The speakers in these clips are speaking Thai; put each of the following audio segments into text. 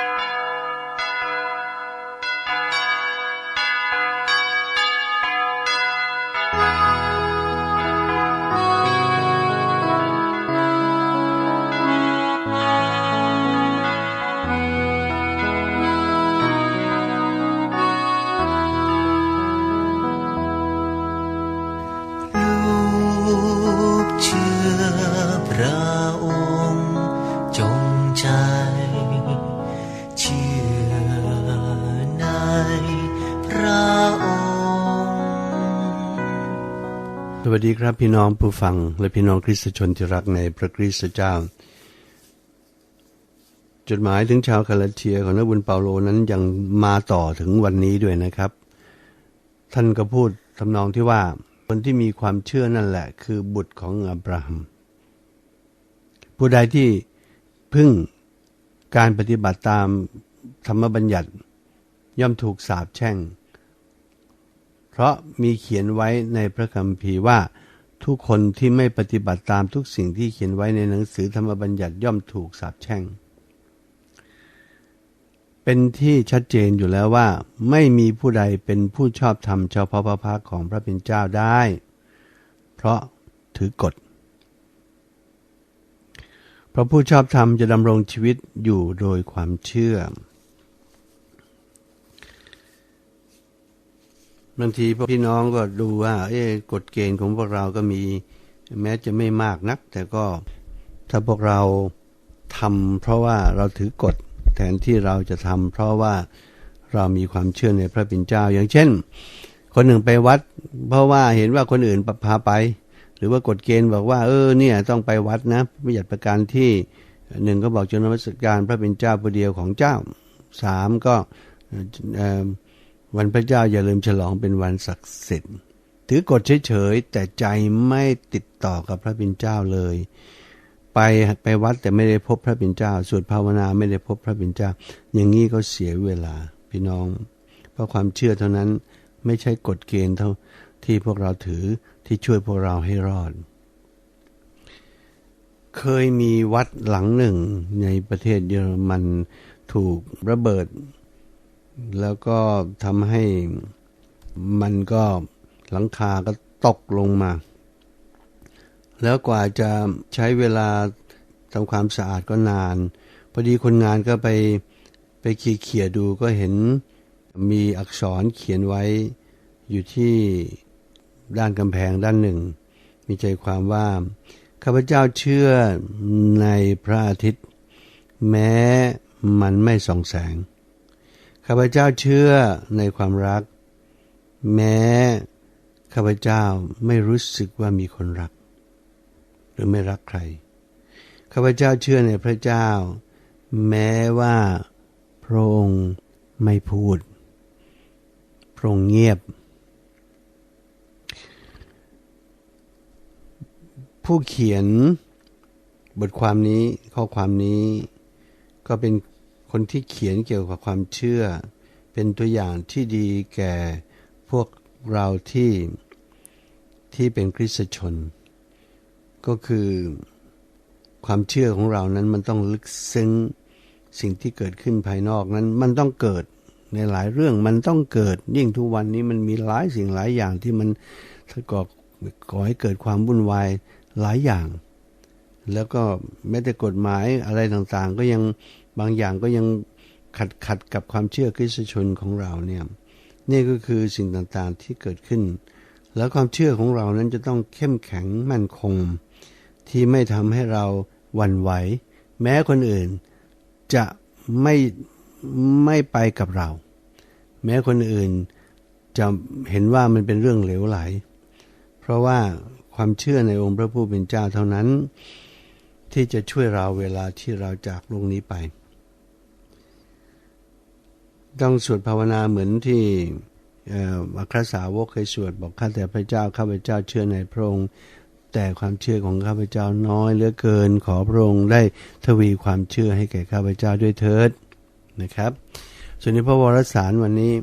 ลู สวัสดีครับพี่น้องผู้ฟังและพี่น้องคริสตชนที่รักในพระคริสตเจ้า จดหมายถึงชาวคาลาเทียของนักบุญเปาโลนั้นยังมาต่อถึงวันนี้ด้วยนะครับ ท่านก็พูดทำนองที่ว่า คนที่มีความเชื่อนั่นแหละ คือบุตรของอับราฮัม ผู้ใดที่พึ่งการปฏิบัติตามธรรมบัญญัติ ย่อมถูกสาปแช่ง เพราะมีเขียนไว้ในพระคัมภีร์ว่า ทุกคนที่ไม่ปฏิบัติตามทุกสิ่งที่เขียนไว้ในหนังสือธรรมบัญญัติย่อมถูกสาปแช่ง เป็นที่ชัดเจนอยู่แล้วว่า ไม่มีผู้ใดเป็นผู้ชอบธรรมเฉพาะพระพักของพระเป็นเจ้าได้ เพราะถือกฎเพราะผู้ชอบธรรมจะดำรงชีวิตอยู่โดยความเชื่อ บางทีพี่น้องก็ดูว่า เอ๊กฎเกณฑ์ของพวกเราก็มี แม้จะไม่มากนัก แต่ก็ถ้าพวกเราทำเพราะว่าเราถือกฎแทนที่เราจะทำเพราะว่าเรามีความเชื่อในพระเป็นเจ้า อย่างเช่น คนหนึ่งไปวัด เพราะว่าเห็นว่าคนอื่นพาไป หรือว่ากฎเกณฑ์บอกว่า เออเนี่ยต้องไปวัดนะประหยัดประการที่หนึ่งก็บอกจนมัสการพระเป็นเจ้าผู้เดียวของเจ้าสามก็เอ่อ วันพระเจ้าอย่าลืมฉลองเป็นวันศักดิ์สิทธิ์ถือกฎเฉยๆแต่ใจไม่ติดต่อกับพระบิณเจ้าเลย ไปไปวัดแต่ไม่ได้พบพระบิณเจ้าสวดภาวนาไม่ได้พบพระบิณเจ้า อย่างนี้ก็เสียเวลาพี่น้อง เพราะความเชื่อเท่านั้นไม่ใช่กฎเกณฑ์เท่าที่พวกเราถือที่ช่วยพวกเราให้รอด เคยมีวัดหลังหนึ่งในประเทศเยอรมันถูกระเบิด แล้วก็ทำให้มันก็หลังคาก็ตกลงมา แล้วกว่าจะใช้เวลาทำความสะอาดก็นาน พอดีคนงานก็ไปไปเขี่ยดูก็เห็นมีอักษรเขียนไว้อยู่ที่ด้านกำแพงด้านหนึ่ง มีใจความว่า ข้าพเจ้าเชื่อในพระอาทิตย์ แม้มันไม่ส่องแสง ข้าพเจ้าเชื่อในความรัก แม้ข้าพเจ้าไม่รู้สึกว่ามีคนรัก หรือไม่รักใครข้าพเจ้าเชื่อในพระเจ้า แม้ว่าพระองค์ไม่พูด พระองค์เงียบ ผู้เขียนบทความนี้ข้อความนี้ก็เป็น คนที่เขียนเกี่ยวกับความเชื่อ เป็นตัวอย่างที่ดีแก่พวกเราที่ที่เป็นคริสตชน ก็คือความเชื่อของเรานั้นมันต้องลึกซึ้งสิ่งที่เกิดขึ้นภายนอกนั้นมันต้องเกิดในหลายเรื่องมันต้องเกิด ยิ่งทุกวันนี้มันมีหลายสิ่งหลายอย่างที่มันก่อก่อให้เกิดความวุ่นวายหลายอย่าง แล้วก็แม้แต่กฎหมายอะไรต่างๆ ก็ยังบางอย่างก็ยังขัดขัดกับความเชื่อคริสตชนของเราเนี่ยนี่ก็คือสิ่งต่างๆที่เกิดขึ้น แล้วความเชื่อของเรานั้นจะต้องเข้มแข็งมั่นคง ที่ไม่ทำให้เราหวั่นไหว แม้คนอื่นจะไม่ไม่ไปกับเรา แม้คนอื่นจะเห็นว่ามันเป็นเรื่องเหลวไหล เพราะว่าความเชื่อในองค์พระผู้เป็นเจ้าเท่านั้น ที่จะช่วยเราเวลาที่เราจากโลกนี้ไป ต้องสวดภาวนาเหมือนที่อัครสาวกเคยสวดบอกข้าแต่พระเจ้าข้าพเจ้าเชื่อในพระองค์ แต่ความเชื่อของข้าพเจ้าน้อยเหลือเกินขอพระองค์ได้ทวีความเชื่อให้แก่ข้าพเจ้าด้วยเถิดนะครับ ส่วนในพระวรสารวันนี้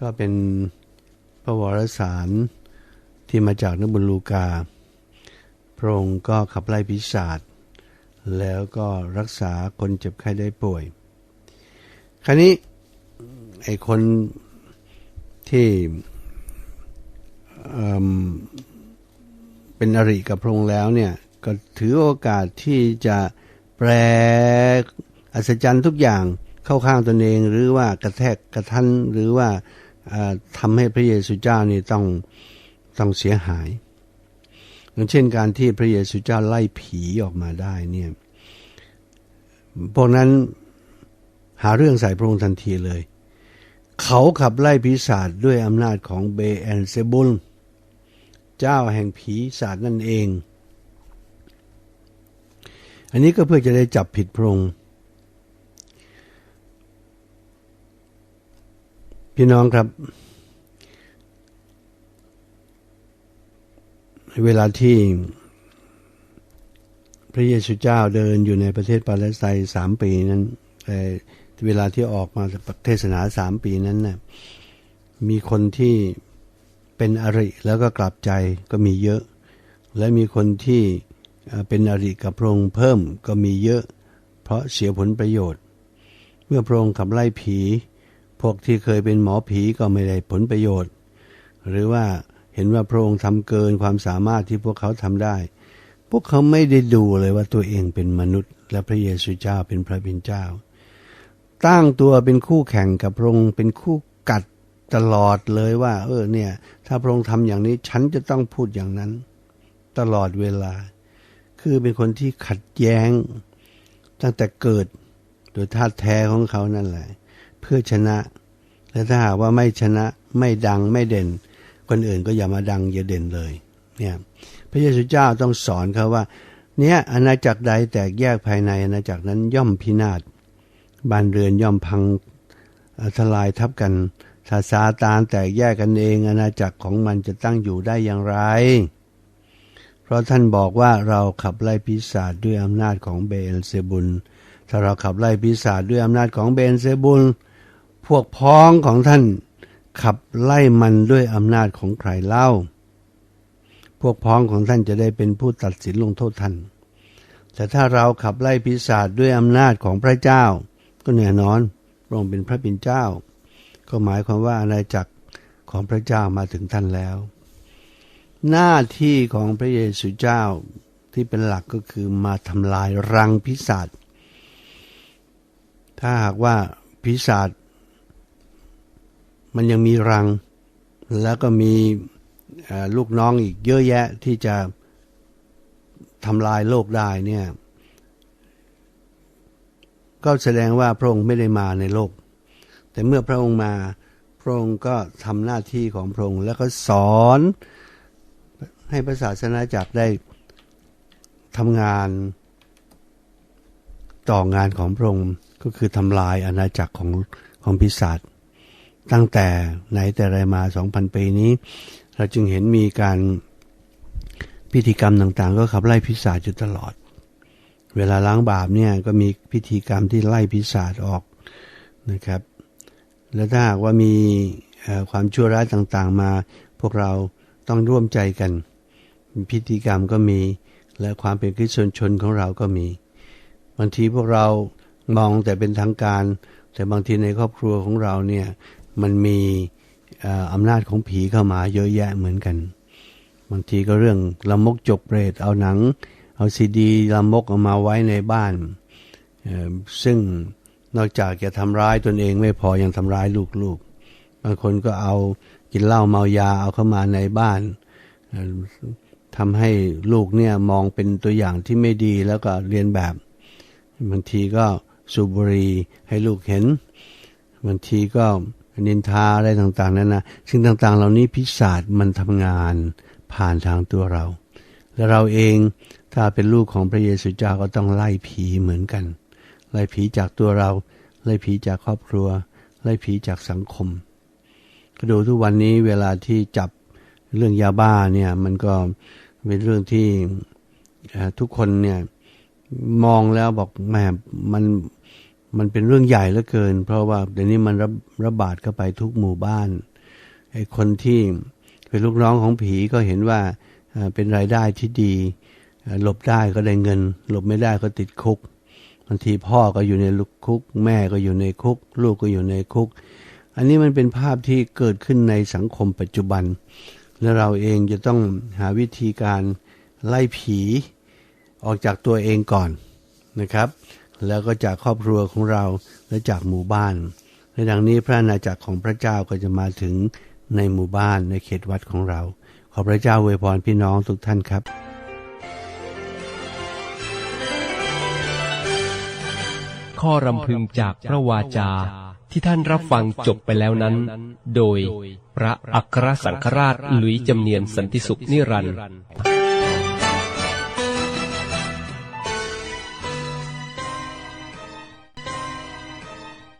ก็เป็นพระวรสารที่มาจากนบุญลูกา ระองค์ก็ขับไล่พิศาจแล้วก็รักษาคนเจ็บไข้ได้ป่วย คราวนี้ไอ้คนที่เป็นอริกับพระองค์แล้วเนี่ยก็ถือโอกาสที่จะแปลอัศจรรย์ทุกอย่างเข้าข้างตนเอง หรือว่ากระแทกกระทันหรือว่าทำให้พระเยซูเจ้านี่ต้องต้องเสียหาย อย่างเช่นการที่พระเยซูเจ้าไล่ผีออกมาได้เนี่ยพวกนั้นหาเรื่องใส่พระองค์ทันทีเลย เขาขับไล่ปีศาจด้วยอำนาจของเบแอนเซบุล เจ้าแห่งผีศาจนั่นเอง อันนี้ก็เพื่อจะได้จับผิดพระองค์พี่น้องครับ เวลาที่พระเยซูเจ้าเดินอยู่ในประเทศปาเลสไตน์สามปีนั้นเออเวลาที่ออกมาเทศนาสามปีนั้นน่ะมีคนที่เป็นอริแล้วก็กลับใจก็มีเยอะ และมีคนที่เป็นอริกับพระองค์เพิ่มก็มีเยอะ เพราะเสียผลประโยชน์ เมื่อพระองค์ขับไล่ผี พวกที่เคยเป็นหมอผีก็ไม่ได้ผลประโยชน์ หรือว่า เห็นว่าพระองค์ทำเกินความสามารถที่พวกเขาทำได้ พวกเขาไม่ได้ดูเลยว่าตัวเองเป็นมนุษย์ และพระเยซูเจ้าเป็นพระเป็นเจ้า ตั้งตัวเป็นคู่แข่งกับพระองค์เป็นคู่กัดตลอดเลยว่า เออเนี่ย ถ้าพระองค์ทำอย่างนี้ฉันจะต้องพูดอย่างนั้น ตลอดเวลา คือเป็นคนที่ขัดแย้ง ตั้งแต่เกิดโดยธาแท้ของเขานั่นแหละ เพื่อชนะและถ้าหากว่าไม่ชนะไม่ดังไม่เด่น คนอื่นก็อย่ามาดังอย่าเด่นเลยเนี่ยพระเยซูเจ้าต้องสอนเขาว่า เนี่ยอาณาจักรใดแตกแยกภายในอาณาจักรนั้นย่อมพินาศบ้านเรือนย่อมพังทลายทับกันถ้าซาตานแตกแยกกันเองอาณาจักรของมันจะตั้งอยู่ได้อย่างไร เพราะท่านบอกว่าเราขับไล่ปีศาจด้วยอำนาจของเบลเซบุลถ้าเราขับไล่ปีศาจด้วยอำนาจของเบลเซบุลพวกพ้องของท่าน ขับไล่มันด้วยอำนาจของใครเล่า พวกพ้องของท่านจะได้เป็นผู้ตัดสินลงโทษท่าน แต่ถ้าเราขับไล่ปีศาจด้วยอำนาจของพระเจ้า ก็แน่นอนพระองค์เป็นพระเป็นเจ้า ก็หมายความว่าอาณาจักรของพระเจ้ามาถึงท่านแล้ว หน้าที่ของพระเยซูเจ้าที่เป็นหลักก็คือมาทำลายรังพิศาจถ้าหากว่าพิศาจ มันยังมีรัง แล้วก็มีลูกน้องอีกเยอะแยะที่จะทำลายโลกได้เนี่ยก็แสดงว่าพระองค์ไม่ได้มาในโลก แต่เมื่อพระองค์มาพระองค์ก็ทำหน้าที่ของพระองค์แล้วก็สอนให้พระศาสนาจักรได้ทำงานต่องานของพระองค์ก็คือทำลายอาณาจักรของของพิศาจ ตั้งแต่ไหนแต่ไรมาสองพันปีนี้ เราจึงเห็นมีการพิธีกรรมต่างๆ ก็ขับไล่พิศาจอยู่ตลอด เวลาล้างบาปเนี่ยก็มีพิธีกรรมที่ไล่พิศาจออกนะครับ แล้วถ้าหากว่ามีความชั่วร้ายต่างๆมา พวกเราต้องร่วมใจกัน พิธีกรรมก็มี และความเป็นคริสเตียนชนของเราก็มีบางทีพวกเรามองแต่เป็นทางการ แต่บางทีในครอบครัวของเราเนี่ย มันมีอำนาจของผีเข้ามาเยอะแยะเหมือนกัน บางทีก็เรื่องละมกจกเปรตเอาหนัง เอาซีดีละมกเอามาไว้ในบ้าน ซึ่งนอกจากจะทำร้ายตนเองไม่พอยังทำร้ายลูกๆ บางคนก็เอากินเหล้าเมายาเอาเข้ามาในบ้านทำให้ลูกเนี่ยมองเป็นตัวอย่างที่ไม่ดีแล้วก็เรียนแบบบางทีก็สูบบุหรี่ให้ลูกเห็นบางทีก็ นินทาอะไรต่างๆนั่นนะสิ่งต่างๆ เหล่านี้พิศาจมันทำงานผ่านทางตัวเรา และเราเองถ้าเป็นลูกของพระเยซูเจ้าก็ต้องไล่ผีเหมือนกัน ไล่ผีจากตัวเรา ไล่ผีจากครอบครัว ไล่ผีจากสังคมก็ดูทุกวันนี้เวลาที่จับเรื่องยาบ้าเนี่ยมันก็เป็นเรื่องที่ทุกคนเนี่ยมองแล้วบอกแหมมัน มันเป็นเรื่องใหญ่เหลือเกิน เพราะว่าเดี๋ยวนี้มันระระบาดเข้าไปทุกหมู่บ้านไอ้คนที่เป็นลูกน้องของผีก็เห็นว่าเป็นรายได้ที่ดีหลบได้ก็ได้เงิน หลบไม่ได้ก็ติดคุกบางทีพ่อก็อยู่ในคุก แม่ก็อยู่ในคุก ลูกก็อยู่ในคุก อันนี้มันเป็นภาพที่เกิดขึ้นในสังคมปัจจุบัน และเราเองจะต้องหาวิธีการไล่ผีออกจากตัวเองก่อนนะครับ แล้วก็จากครอบครัวของเราและจากหมู่บ้านในดังนี้พระอาณาจักรของพระเจ้าก็จะมาถึงในหมู่บ้านในเขตวัดของเรา ขอพระเจ้าอวยพรพี่น้องทุกท่านครับข้อรำพึงจากพระวาจาที่ท่านรับฟังจบไปแล้วนั้น โดยพระอัครสังฆราชหลุยจำเนียนสันติสุขนิรันดร์